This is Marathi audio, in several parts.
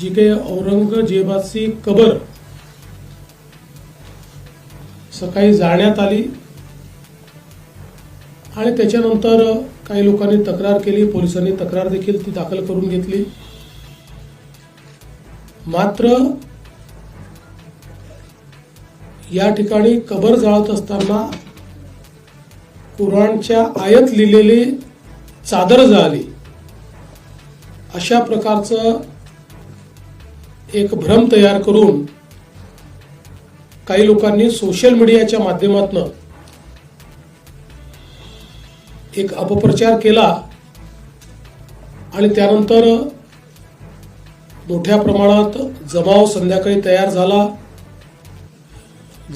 जी काही औरंगजेबाची कबर सकाळी जाळण्यात आली आणि त्याच्यानंतर काही लोकांनी तक्रार केली पोलिसांनी तक्रार देखील ती दाखल करून घेतली. मात्र या ठिकाणी कबर जाळत असताना कुराणच्या आयत लिहिलेली चादर जाळली. अशा प्रकारचं एक भ्रम तयार करून काही लोकांनी सोशल मीडियाच्या माध्यमातून एक अपप्रचार केला आणि त्यानंतर मोठ्या प्रमाणात जमाव संध्याकाळी तयार झाला.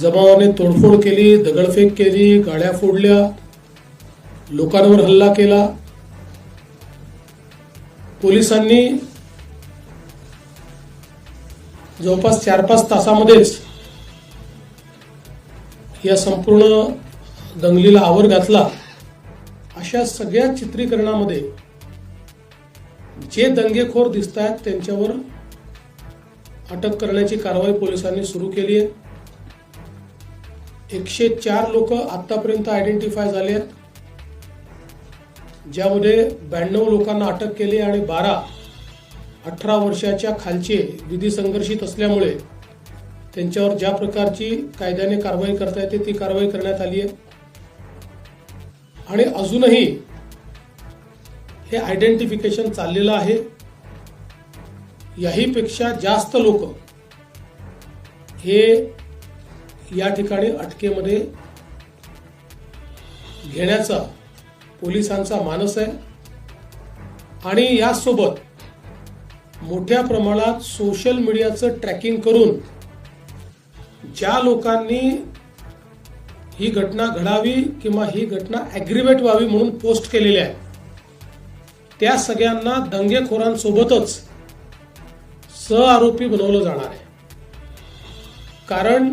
जमावाने तोडफोड केली दगडफेक केली गाड्या फोडल्या लोकांवर हल्ला केला. पोलिसांनी जवळपास चार पाच तासामध्येच या संपूर्ण दंगलीला आवर घातला. अशा सगळ्या चित्रीकरणामध्ये जे दंगेखोर दिसत आहेत त्यांच्यावर अटक करण्याची कारवाई पोलिसांनी सुरू केली आहे. एकशे चार लोक आतापर्यंत आयडेंटिफाय झाले आहेत. ज्यामध्ये ब्याण्णव लोकांना अटक केली आणि बारा अठरा वर्षाच्या खालचे विधी संघर्षित असल्यामुळे त्यांच्यावर ज्या प्रकारची कायद्याने कारवाई करता येते ती कारवाई करण्यात आली आहे. आणि अजूनही हे आयडेंटिफिकेशन चाललेलं आहे. याहीपेक्षा जास्त लोक हे या ठिकाणी अटकेमध्ये घेण्याचा पोलिसांचा मानस आहे. आणि यासोबत मोठ्या प्रमाणात सोशल मीडियाचं ट्रॅकिंग करून ज्या लोकांनी ही घटना घडावी किंवा ही घटना ॲग्रिवेट व्हावी म्हणून पोस्ट केलेली आहे त्या सगळ्यांना दंगेखोरांसोबतच सहआरोपी बनवलं जाणार आहे. कारण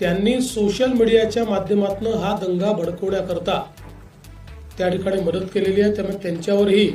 त्यांनी सोशल मीडियाच्या माध्यमातून हा दंगा भडकवण्याकरता त्या ठिकाणी मदत केलेली आहे त्यामुळे त्यांच्यावरही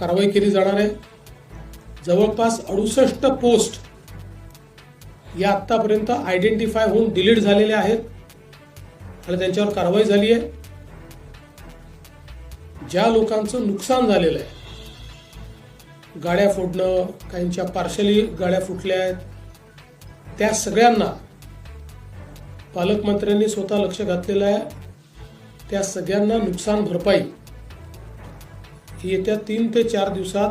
कारवाई केली जाणार आहे. जवळपास अडुसष्ट पोस्ट या आत्तापर्यंत आयडेंटिफाय होऊन डिलीट झालेल्या आहेत. आणि त्यांच्यावर कारवाई झाली आहे. ज्या लोकांचं नुकसान झालेलं आहे गाड्या फोडणं काहींच्या पार्शली गाड्या फुटल्या आहेत त्या सगळ्यांना पालकमंत्र्यांनी स्वतः लक्ष घातलेलं आहे. त्या सगळ्यांना नुकसान भरपाई येत्या तीन ते चार दिवसात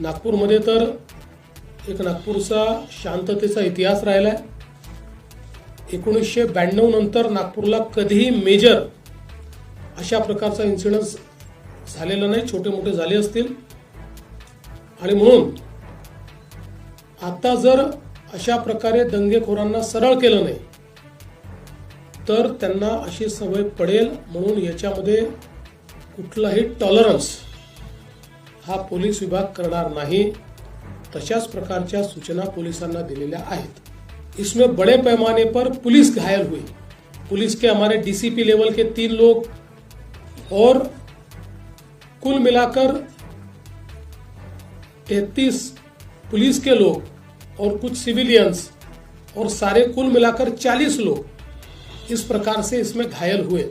नागपूरमध्ये तर एक नागपूरचा शांततेचा इतिहास राहिला आहे एकोणीसशे ब्याण्णव नंतर नागपूरला कधीही मेजर अशा प्रकारचा इन्सिडन्स झालेला नाही. छोटे मोठे झाले असतील. आणि म्हणून आता जर अशा प्रकारे दंगेखोरांना सरळ केलं नाही तर त्यांना अशी सवय पडेल. म्हणून याच्यामध्ये कुठलाही टॉलरन्स हा पोलीस विभाग करणार नाही. तशाच प्रकारच्या सूचना पोलिसांना दिलेल्या आहेत. इसमें बड़े पैमाने पर पुलिस घायल हुई. पुलिस के हमारे डीसीपी लेवल के तीन लोग और कुल मिलाकर तैतीस पुलिस के लोग और कुछ सिविलियंस और सारे कुल मिलाकर 40 लोग इस प्रकार से इसमें घायल हुए।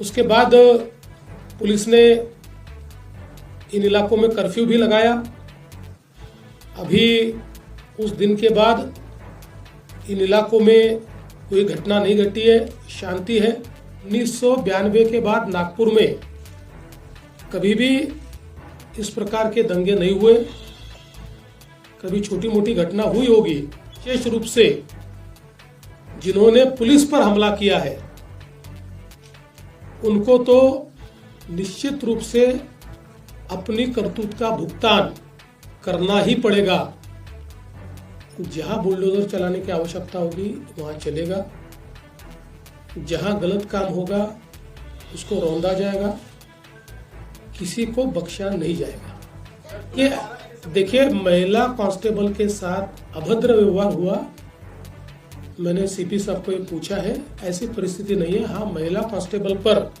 उसके बाद पुलिस ने इन इलाकों में कर्फ्यू भी लगाया। अभी उस दिन के बाद इन इलाकों में कोई घटना नहीं घटी है, शांति है। उन्नीस के बाद नागपुर में कभी भी इस प्रकार के दंगे नहीं हुए। कभी छोटी मोटी घटना हुई होगी। विशेष रूप से जिन्होंने पुलिस पर हमला किया है, उनको तो निश्चित रूप से अपनी करतूत का भुगतान करना ही पड़ेगा। जहाँ बुलडोजर चलाने की आवश्यकता होगी, वहाँ चलेगा। जहाँ गलत काम होगा, उसको रौंदा जाएगा। किसी को बख्शा नहीं जाएगा। ये देखिए, महिला कांस्टेबल के साथ अभद्र व्यवहार हुआ। मैंने सीपी साहब को ये पूछा है, ऐसी परिस्थिति नहीं है। हाँ महिला कांस्टेबल पर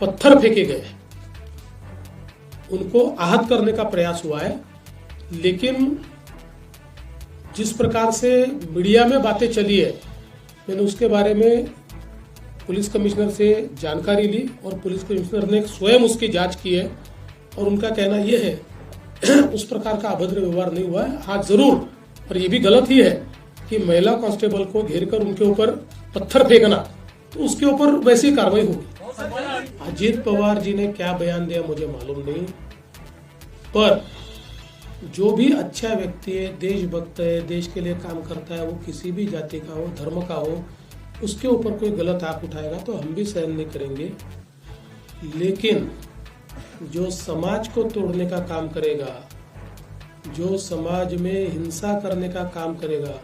पत्थर फेंके गए। उनको आहत करने का प्रयास हुआ है, लेकिन जिस प्रकार से मीडिया में बातें चली है, मैंने उसके बारे में पुलिस कमिश्नर से जानकारी ली और पुलिस कमिश्नर ने स्वयं उसकी जाँच की है और उनका कहना यह है, उस प्रकार का अभद्र व्यवहार नहीं हुआ है। हाँ ज़रूर, पर यह भी गलत ही है कि महिला कांस्टेबल को घेर कर उनके ऊपर पत्थर फेंकना तो उसके ऊपर वैसी कार्रवाई होगी। अजीत पवार जी ने क्या बयान दिया मुझे मालूम नहीं, पर जो भी अच्छा व्यक्ति है, देशभक्त है, देश के लिए काम करता है, वो किसी भी जाति का हो, धर्म का हो, उसके ऊपर कोई गलत आँख उठाएगा तो हम भी सहन नहीं करेंगे। लेकिन जो समाज को तोड़ने का काम करेगा, जो समाज में हिंसा करने का काम करेगा,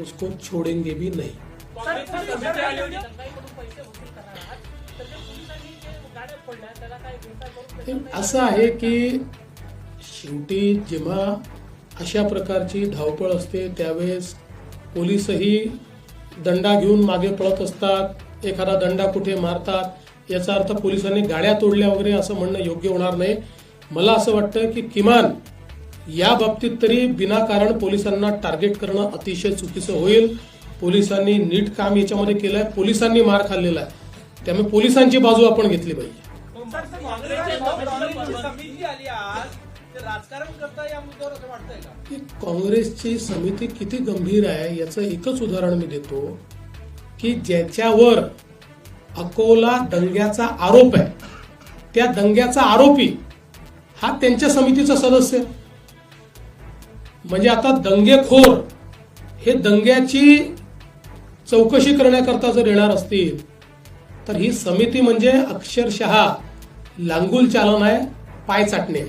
उसको छोड़ेंगे भी नहीं। असं आहे की शेवटी जेव्हा अशा प्रकारची धावपळ असते त्यावेळेस पोलीसही दंडा घेऊन मागे पळत असतात एखादा दंडा कुठे मारतात याचा अर्थ पोलिसांनी गाड्या तोडल्या वगैरे असं म्हणणं योग्य होणार नाही. मला असं वाटतं की किमान या बाबतीत तरी विनाकारण पोलिसांना टार्गेट करणं अतिशय चुकीचं होईल. पोलिसांनी नीट काम याच्यामध्ये केलंय पोलिसांनी मार खाल्लेला आहे. त्यामुळे पोलिसांची बाजू आपण घेतली पाहिजे काँग्रेसची समिती आली आज ते राजकारण करता या मुद्द्यावर असं वाटतंय का की काँग्रेसची समिती किती गंभीर आहे याचं एकच उदाहरण मी देतो की ज्याच्यावर अकोला दंग्याचा आरोप आहे त्या दंग्याचा आरोपी हा त्यांच्या समितीचा सदस्य. म्हणजे आता दंगेखोर हे दंग्याची चौकशी करण्याकरता जर येणार असतील तर ही समिती म्हणजे अक्षरशः लांगुल चालवणं आहे पाय चाटणे.